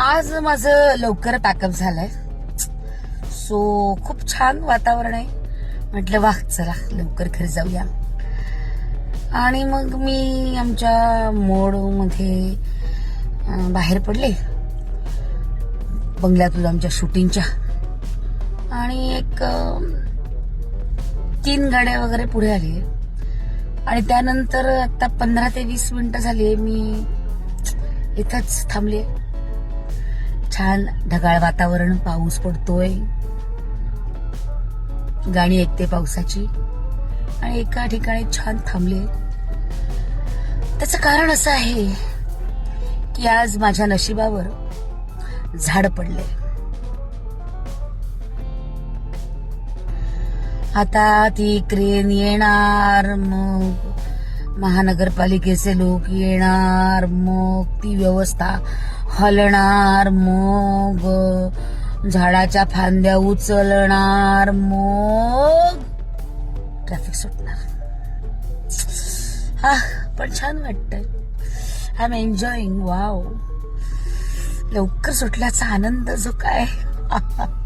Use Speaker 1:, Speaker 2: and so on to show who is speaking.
Speaker 1: आज माझं लवकर पॅकअप झालंय. सो खूप छान वातावरण आहे. म्हटलं वा चला लवकर घरी जाऊया. आणि मग मी आमच्या मोडमध्ये बाहेर पडले. बंगल्यातून आमच्या शूटिंगच्या. आणि एक तीन गाड्या वगैरे पुढे आली. आणि त्यानंतर आता पंधरा ते वीस मिनिटं झाली. मी इथंच थांबले. छान ढगाळ वातावरण पाऊस पडतोय. गाणी ऐकते पावसाची. आणि एका ठिकाणी छान थांबले. त्याचं कारण असं आहे की आज माझ्या नशिबावर झाड पडले. आता ती क्रेन येणार मग. महानगरपालिकेचे लोक येणार मग ती व्यवस्था हलणार मग झाडाच्या फांद्या उचलणार मग ट्रॅफिक सुटणार. हा पण छान वाटतंय. आय एम एन्जॉईंग वाव लवकर सुटल्याचा आनंद जो काय.